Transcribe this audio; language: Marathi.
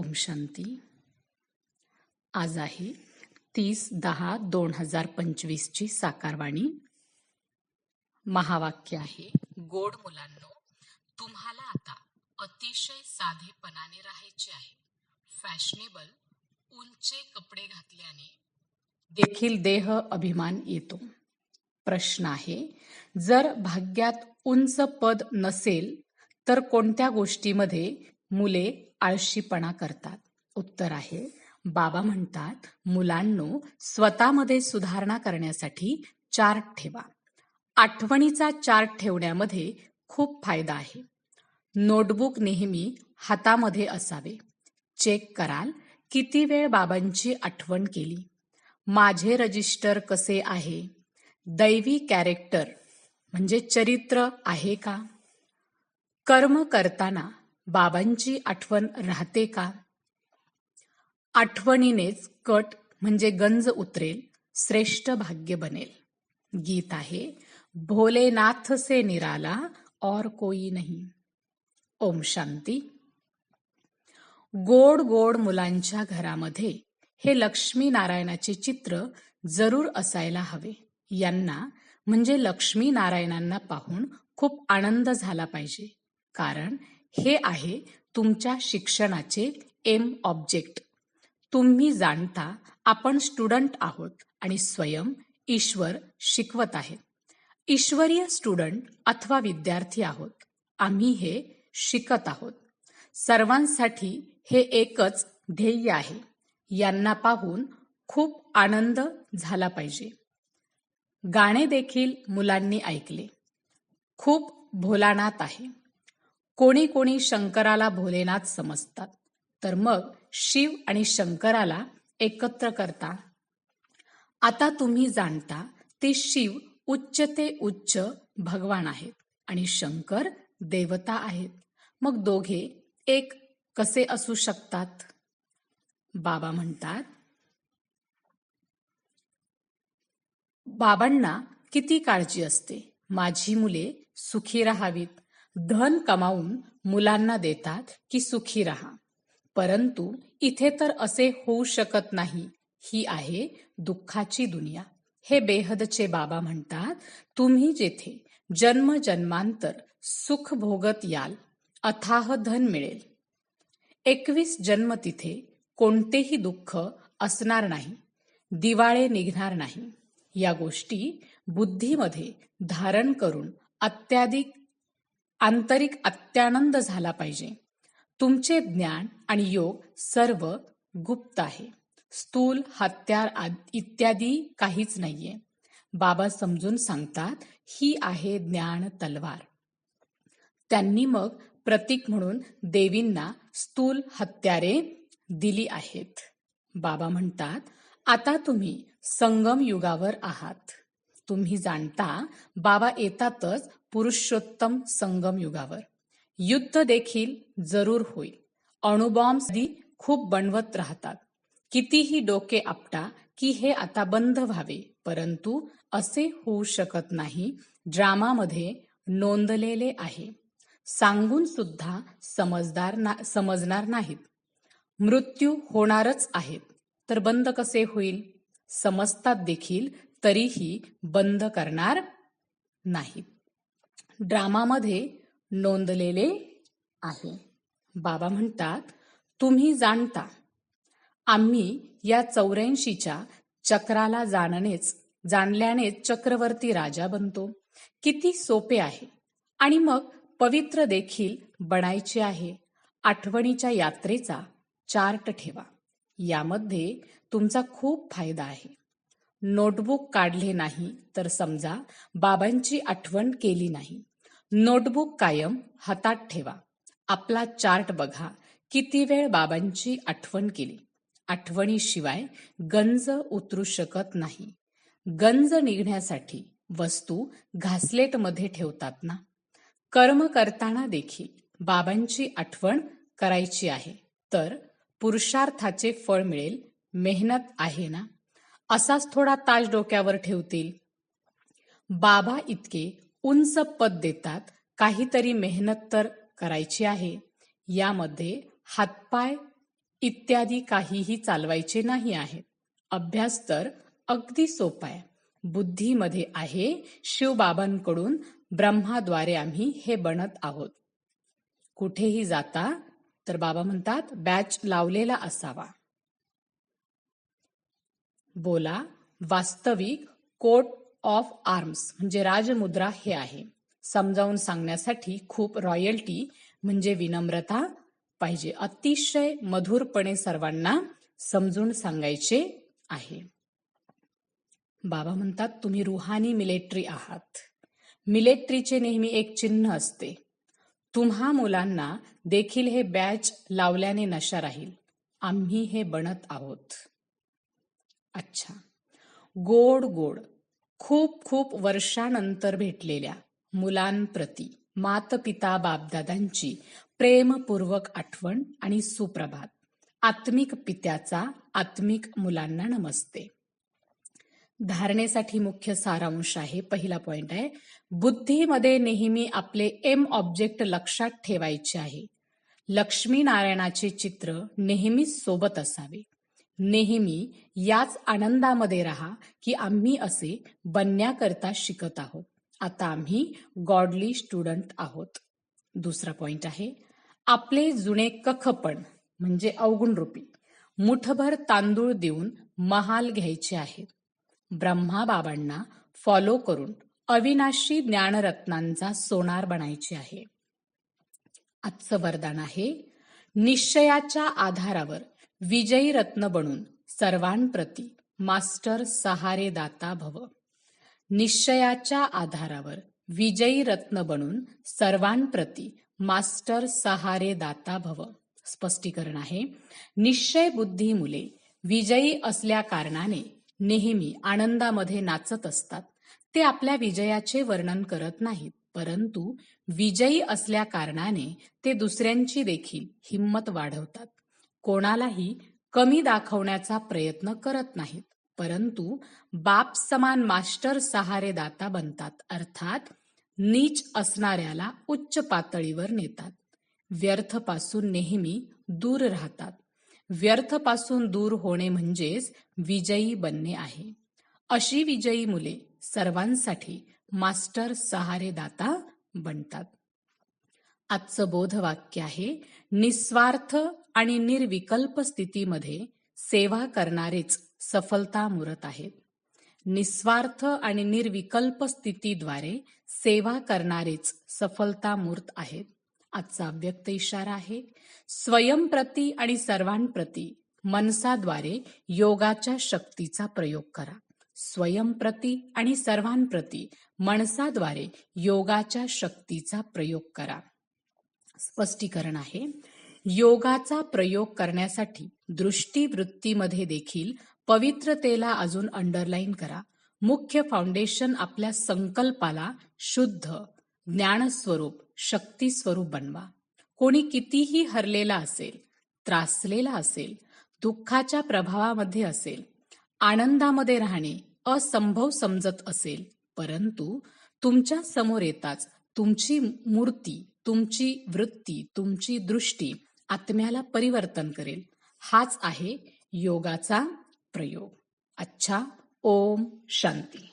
ओम शांती आज आहे तीस दहा दोन हजार पंचवीसची साकारवाणी. महावाक्य आहे गोड मुलांनो तुम्हाला आता अतिशय साधेपणाने राहायचे आहे. फॅशनेबल उंचे कपडे घातल्याने देखील देह अभिमान येतो. प्रश्न आहे जर भाग्यात उंच पद नसेल तर कोणत्या गोष्टीमध्ये मुले आळशीपणा करतात. उत्तर आहे बाबा म्हणतात मुलांनो स्वतःमध्ये सुधारणा करण्यासाठी चार्ट ठेवा. आठवणीचा चार्ट ठेवण्यामध्ये खूप फायदा आहे. नोटबुक नेहमी हातामध्ये असावे. चेक कराल किती वेळ बाबांची आठवण केली. माझे रजिस्टर कसे आहे? दैवी कॅरेक्टर म्हणजे चरित्र आहे का? कर्म करताना बाबांची आठवण राहते का? आठवणीनेच कट म्हणजे गंज उतरेल श्रेष्ठ भाग्य बनेल. गीत आहे भोलेनाथ से निराला और कोई नाही. ओम शांती. गोड गोड मुलांच्या घरामध्ये हे लक्ष्मी नारायणाचे चित्र जरूर असायला हवे. यांना म्हणजे लक्ष्मी नारायणांना पाहून खूप आनंद झाला पाहिजे. कारण हे आहे तुमच्या शिक्षणाचे एम ऑब्जेक्ट तुम्ही जाणता आपण स्टुडंट आहोत आणि स्वयं ईश्वर शिकवत आहे. ईश्वरीय स्टुडंट अथवा विद्यार्थी आहोत. आम्ही हे शिकत आहोत. सर्वांसाठी हे एकच ध्येय आहे. यांना पाहून खूप आनंद झाला पाहिजे. गाणे देखील मुलांनी ऐकले. खूप भोलानाथ आहे. कोणी कोणी शंकराला भोलेनाथ समजतात. तर मग शिव आणि शंकराला एकत्र करता. आता तुम्ही जाणता ते शिव उच्च ते उच्च भगवान आहेत आणि शंकर देवता आहेत. मग दोघे एक कसे असू शकतात? बाबा म्हणतात बाबांना किती काळजी असते? माझी मुले सुखी राहावीत. धन कमावून मुलांना देतात की सुखी राहा. परंतु इथे तर असे होऊ शकत नाही. ही आहे दुःखाची दुनिया. हे बेहदचे बाबा म्हणतात तुम्ही जेथे जन्म जन्मांतर सुख भोगत याल अथाह धन मिळेल. एकवीस जन्म तिथे कोणतेही दुःख असणार नाही दिवाळे निघणार नाही. या गोष्टी बुद्धीमध्ये धारण करून अत्याधिक आंतरिक अत्यानंद झाला पाहिजे. तुमचे ज्ञान आणि योग सर्व गुप्त आहे. स्थूल हत्यार इत्यादी काहीच नाहीये. बाबा समजून सांगतात ही आहे ज्ञान तलवार. त्यांनी मग प्रतीक म्हणून देवींना स्थूल हत्यारे दिली आहेत. बाबा म्हणतात आता तुम्ही संगम युगावर आहात. तुम्ही जाणता बाबा येतातच पुरुषोत्तम संगम युगावर. युद्ध देखील जरूर होईल. अणुबॉम्ब खूप बनवत राहतात. कितीही डोके आपटा की हे आता बंद व्हावे परंतु असे होऊ शकत नाही ड्रामामध्ये नोंदलेले आहे. सांगून सुद्धा समजदार ना समजणार नाहीत. मृत्यू होणारच आहेत तर बंद कसे होईल? समजतात देखील तरीही बंद करणार नाहीत ड्रामामध्ये नोंदलेले आहे. बाबा म्हणतात तुम्ही जाणता आम्ही या चौऱ्याऐंशीच्या चक्राला जाणणेच जाणल्यानेच चक्रवर्ती राजा बनतो. किती सोपे आहे. आणि मग पवित्र देखील बनायचे आहे. आठवणीच्या यात्रेचा चार्ट ठेवा. यामध्ये तुमचा खूप फायदा आहे. नोटबुक काढले नाही तर समजा बाबांची आठवण केली नाही. नोटबुक कायम हातात ठेवा. आपला चार्ट बघा. किती वेळ बाबांची आठवण केली? आठवणीशिवाय गंज उतरू शकत नाही. गंज निघण्यासाठी वस्तू घासलेटमध्ये ठेवतात ना? कर्म करताना देखील बाबांची आठवण करायची आहे. तर पुरुषार्थाचे फळ मिळेल. मेहनत आहे ना? असाच थोडा ताज डोक्यावर ठेवतील. बाबा इतके उंच पद देतात काहीतरी मेहनत तर करायची आहे. यामध्ये हातपाय इत्यादी काहीही चालवायचे नाही आहे अभ्यास तर अगदी सोपा आहे बुद्धीमध्ये आहे शिवबाबांकडून ब्रह्माद्वारे आम्ही हे बनत आहोत. कुठेही जाता तर बाबा म्हणतात बॅच लावलेला असावा. बोला वास्तविक कोट ऑफ आर्म्स म्हणजे राजमुद्रा हे आहे. समजावून सांगण्यासाठी खूप रॉयल्टी म्हणजे विनम्रता पाहिजे. अतिशय मधुरपणे सर्वांना समजून सांगायचे आहे. बाबा म्हणतात तुम्ही रुहानी मिलिटरी आहात. मिलिटरीचे नेहमी एक चिन्ह असते. तुम्हा मुलांना देखील हे बॅच लावल्याने नशा राहील. आम्ही हे बनत आहोत. अच्छा. गोड गोड. खूप खूप वर्षानंतर भेटलेल्या मुलांप्रती मातपिता बापदादांची प्रेमपूर्वक आठवण आणि सुप्रभात. आत्मिक पित्याचा आत्मिक मुलांना नमस्ते. धारणेसाठी मुख्य सारांश आहे. पहिला पॉइंट आहे. बुद्धीमध्ये नेहमी आपले एम ऑब्जेक्ट लक्षात ठेवायचे आहे. लक्ष्मी नारायणाचे चित्र नेहमीच सोबत असावे. नेहमी याच आनंदामध्ये राहा की आम्ही असे बनण्याकरता शिकत आहोत. आता आम्ही गॉडली स्टुडंट आहोत. दुसरा पॉइंट आहे आपले जुने कखपण म्हणजे अवगुण रूपी मुठभर तांदूळ देऊन महाल घ्यायचे आहे. ब्रह्मा बाबांना फॉलो करून अविनाशी ज्ञानरत्नांचा सोनार बनायचे आहे. आजचं वरदान आहे निश्चयाच्या आधारावर विजयी रत्न बनून सर्वांप्रती मास्टर सहारे दाता भव. निश्चयाच्या आधारावर विजयी रत्न बनून सर्वांप्रती मास्टर सहारे दाता भव. स्पष्टीकरण आहे निश्चय बुद्धी मुले विजयी असल्या कारणाने नेहमी आनंदामध्ये नाचत असतात. ते आपल्या विजयाचे वर्णन करत नाहीत परंतु विजयी असल्या कारणाने ते दुसऱ्यांची देखील हिंमत वाढवतात. कोणालाही कमी दाखवण्याचा प्रयत्न करत नाहीत परंतु बाप समान मास्टर सहारे दाता बनतात अर्थात नीच असणाऱ्याला उच्च पातळीवर नेतात. व्यर्थपासून नेहमी दूर राहतात. व्यर्थपासून दूर होणे म्हणजेच विजयी बनणे आहे. अशी विजयी मुले सर्वांसाठी मास्टर सहारे दाता बनतात. आजचं बोधवाक्य आहे निस्वार्थ आणि निर्विकल्प स्थितीमध्ये सेवा करणारेच सफलता मुरत आहेत. निस्वार्थ आणि निर्विकल्प स्थितीद्वारे सेवा करणारेच सफलता मूर्त आहेत. आजचा व्यक्त इशारा आहे स्वयंप्रती आणि सर्वांप्रती मनसाद्वारे योगाच्या शक्तीचा प्रयोग करा. स्वयंप्रती आणि सर्वांप्रती मनसाद्वारे योगाच्या शक्तीचा प्रयोग करा. स्पष्टीकरण आहे योगाचा प्रयोग करण्यासाठी दृष्टीवृत्तीमध्ये देखील पवित्रतेला अजून अंडरलाईन करा. मुख्य फाउंडेशन आपल्या संकल्पाला शुद्ध ज्ञानस्वरूप शक्ती स्वरूप बनवा. कोणी कितीही हरलेला असेल त्रासलेला असेल दुःखाच्या प्रभावामध्ये असेल आनंदामध्ये राहणे असंभव समजत असेल परंतु तुमच्यासमोर येताच तुमची मूर्ती तुमची वृत्ती तुमची दृष्टी आत्म्याला परिवर्तन करेल. हाच आहे योगाचा प्रयोग. अच्छा ओम शांती.